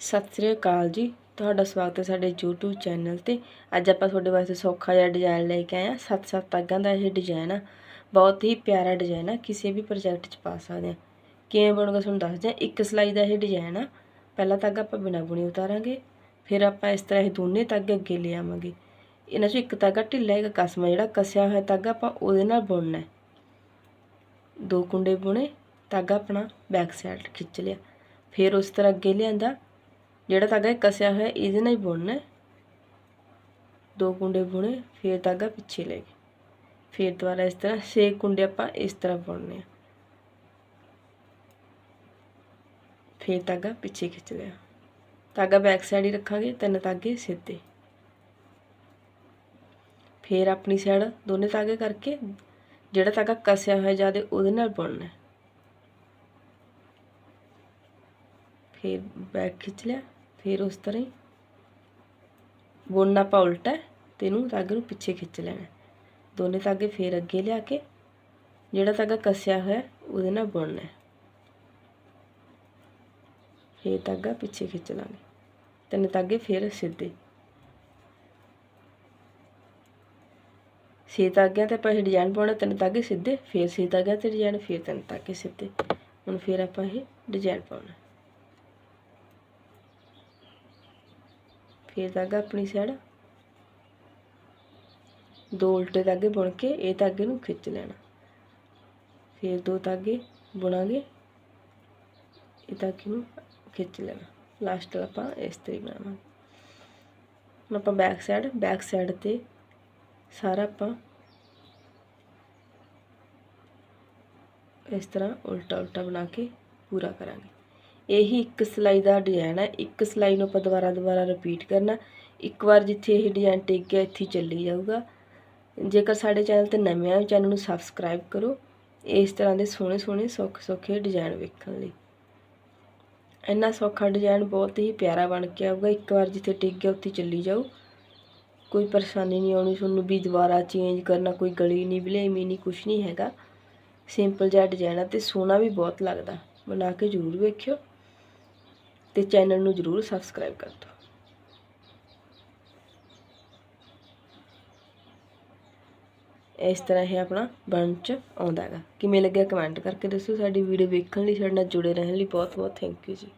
ਸਤਿ ਸ੍ਰੀ ਅਕਾਲ ਜੀ। ਤੁਹਾਡਾ ਸਵਾਗਤ ਹੈ ਸਾਡੇ YouTube ਚੈਨਲ ਤੇ। ਅੱਜ ਆਪਾਂ ਤੁਹਾਡੇ ਵਾਸਤੇ ਸੌਖਾ ਜਿਹਾ ਡਿਜ਼ਾਈਨ ਲੈ ਕੇ ਆਏ ਆ ਸੱਤ ਸੱਤ ਤਾਗਾਂ ਦਾ ਇਹ ਡਿਜ਼ਾਈਨ ਆ। ਬਹੁਤ ਹੀ ਪਿਆਰਾ ਡਿਜ਼ਾਈਨ ਆ। ਕਿਸੇ ਵੀ ਪ੍ਰੋਜੈਕਟ 'ਚ ਪਾ ਸਕਦੇ ਆ ਕਿਵੇਂ ਬਣੂਗਾ ਤੁਹਾਨੂੰ ਦੱਸਦੇ ਆ ਇੱਕ ਸਲਾਈ ਦਾ ਇਹ ਡਿਜ਼ਾਈਨ ਆ। ਪਹਿਲਾ ਤਾਗਾ ਆਪਾਂ ਬਿਨਾ ਬੁਣੀ ਉਤਾਰਾਂਗੇ। ਫਿਰ ਆਪਾਂ ਇਸ ਤਰ੍ਹਾਂ ਇਹ ਦੋਨੇ ਤਾਗੇ ਅੱਗੇ ਲੈ ਆਵਾਂਗੇ। ਇਹਨਾਂ 'ਚੋਂ ਇੱਕ ਤਾਗਾ ਢਿੱਲਾ, ਇੱਕ ਕਸਮਾ। ਜਿਹੜਾ ਕਸਿਆ ਹੋਇਆ ਤਾਗਾ ਆਪਾਂ ਉਹਦੇ ਨਾਲ ਬੁਣਨਾ ਦੋ ਕੁੰਡੇ ਬੁਣੇ। ਤਾਗਾ ਆਪਣਾ ਬੈਕ ਸਾਈਡ ਖਿੱਚ ਲਿਆ। ਫਿਰ ਉਸ ਤਰ੍ਹਾਂ ਅੱਗੇ ਲਿਆਂਦਾ। ਜਿਹੜਾ ਧਾਗਾ ਕਸਿਆ ਹੋਇਆ, ਇਹਦੇ ਨਾਲ ਹੀ ਬੁਣਨਾ ਦੋ ਕੁੰਡੇ ਬੁਣੇ, ਫਿਰ ਧਾਗਾ ਪਿੱਛੇ ਲੈ ਗਏ। ਫਿਰ ਦੁਬਾਰਾ ਇਸ ਤਰ੍ਹਾਂ ਛੇ ਕੁੰਡੇ ਆਪਾਂ ਇਸ ਤਰ੍ਹਾਂ ਬੁਣਨੇ ਆ। ਫਿਰ ਧਾਗਾ ਪਿੱਛੇ ਖਿੱਚ ਲਿਆ। ਧਾਗਾ ਬੈਕ ਸਾਈਡ ਹੀ ਰੱਖਾਂਗੇ, ਤਿੰਨ ਤਾਗੇ ਸਿੱਧੇ। ਫਿਰ ਆਪਣੀ ਸਾਈਡ ਦੋਨੇ ਧਾਗੇ ਕਰਕੇ, ਜਿਹੜਾ ਤਾਗਾ ਕਸਿਆ ਹੋਇਆ ਜ਼ਿਆਦਾ ਉਹਦੇ ਨਾਲ ਬੁਣਨਾ ਫਿਰ ਬੈਕ ਖਿੱਚ ਲਿਆ। ਫਿਰ ਉਸ ਤਰ੍ਹਾਂ ਹੀ ਬੁਣਨਾ ਆਪਾਂ ਉਲਟਾ ਹੈ ਤੇ ਇਹਨੂੰ ਤਾਗੇ ਨੂੰ ਪਿੱਛੇ ਖਿੱਚ ਲੈਣਾ। ਦੋਨੇ ਤਾਗੇ ਫਿਰ ਅੱਗੇ ਲਿਆ ਕੇ, ਜਿਹੜਾ ਧਾਗਾ ਕੱਸਿਆ ਹੋਇਆ, ਉਹਦੇ ਨਾਲ ਬੁਣਨਾ ਹੈ। ਫਿਰ ਤਾਗਾ ਪਿੱਛੇ ਖਿੱਚ ਲਾਂਗੇ। ਤਿੰਨ ਤਾਗੇ ਫਿਰ ਸਿੱਧੇ। ਛੇ ਤਾਗਿਆਂ ਤੇ ਆਪਾਂ ਇਹ ਡਿਜ਼ਾਈਨ ਪਾਉਣਾ, ਤਿੰਨ ਤਾਗੇ ਸਿੱਧੇ, ਫਿਰ ਛੇ ਤਾਗਿਆਂ ਤੇ ਡਿਜ਼ਾਈਨ ਫਿਰ ਤਿੰਨ ਤਾਗੇ ਸਿੱਧੇ। ਹੁਣ ਫਿਰ ਆਪਾਂ ਇਹ ਡਿਜ਼ਾਈਨ ਪਾਉਣਾ। ਫਿਰ ਧਾਗਾ ਆਪਣੀ ਸਾਈਡ ਦੋ ਉਲਟੇ ਧਾਗੇ ਬੁਣ ਕੇ ਇਹ ਧਾਗੇ ਨੂੰ ਖਿੱਚ ਲੈਣਾ। ਫਿਰ ਦੋ ਧਾਗੇ ਬੁਣਾਂਗੇ, ਇਹ ਧਾਗੇ ਨੂੰ ਖਿੱਚ ਲੈਣਾ। ਲਾਸਟ ਆਪਾਂ ਇਸ ਤਰੀਕੇ ਬਣਾਵਾਂਗੇ। ਹੁਣ ਆਪਾਂ ਬੈਕ ਸਾਈਡ ਬੈਕ ਸਾਈਡ ਤੇ ਸਾਰਾ ਆਪਾਂ ਇਸ ਤਰ੍ਹਾਂ ਉਲਟਾ ਉਲਟਾ ਬਣਾ ਕੇ ਪੂਰਾ ਕਰਾਂਗੇ। ਇਹੀ ਇੱਕ ਸਿਲਾਈ ਦਾ ਡਿਜ਼ਾਈਨ ਹੈ। ਇੱਕ ਸਿਲਾਈ ਨੂੰ ਆਪਾਂ ਦੁਬਾਰਾ ਦੁਬਾਰਾ ਰਿਪੀਟ ਕਰਨਾ ਇੱਕ ਵਾਰ ਜਿੱਥੇ ਇਹ ਡਿਜ਼ਾਈਨ ਟਿਕ ਗਿਆ, ਇੱਥੇ ਚੱਲੀ ਜਾਊਗਾ। ਜੇਕਰ ਸਾਡੇ ਚੈਨਲ ਤੇ ਨਵੇਂ ਆਏ ਚੈਨਲ ਨੂੰ ਸਬਸਕ੍ਰਾਈਬ ਕਰੋ। ਇਸ ਤਰ੍ਹਾਂ ਦੇ ਸੋਹਣੇ ਸੋਹਣੇ ਸੌਖੇ ਸੌਖੇ ਡਿਜ਼ਾਈਨ ਵੇਖਣ ਲਈ। ਇੰਨਾ ਸੌਖਾ ਡਿਜ਼ਾਈਨ ਬਹੁਤ ਹੀ ਪਿਆਰਾ ਬਣ ਕੇ ਆਊਗਾ। ਇੱਕ ਵਾਰ ਜਿੱਥੇ ਟਿਕ ਗਿਆ, ਉੱਥੇ ਚੱਲੀ ਜਾਓ। ਕੋਈ ਪਰੇਸ਼ਾਨੀ ਨਹੀਂ ਆਉਣੀ ਤੁਹਾਨੂੰ ਵੀ ਦੁਬਾਰਾ ਚੇਂਜ ਕਰਨਾ, ਕੋਈ ਗਲੀ ਨਹੀਂ ਬਲੇਮੀ ਨਹੀਂ ਕੁਝ ਨਹੀਂ ਹੈਗਾ। ਸਿੰਪਲ ਜਿਹਾ ਡਿਜ਼ਾਈਨ ਆ ਤੇ ਸੋਹਣਾ ਵੀ ਬਹੁਤ ਲੱਗਦਾ। ਬਣਾ ਕੇ ਜ਼ਰੂਰ ਵੇਖਿਓ। ਤੇ ਚੈਨਲ ਨੂੰ ਜ਼ਰੂਰ ਸਬਸਕ੍ਰਾਈਬ ਕਰ ਦਿਓ। ਇਸ ਤਰ੍ਹਾਂ ਇਹ ਆਪਣਾ ਬਣ ਚ ਆਉਂਦਾ ਹੈਗਾ। ਕਿਵੇਂ ਲੱਗਿਆ ਕਮੈਂਟ ਕਰਕੇ ਦੱਸੋ ਸਾਡੀ ਵੀਡੀਓ ਵੇਖਣ ਲਈ ਸਾਡੇ ਨਾਲ ਜੁੜੇ ਰਹਿਣ ਲਈ ਬਹੁਤ ਬਹੁਤ ਥੈਂਕ ਯੂ ਜੀ।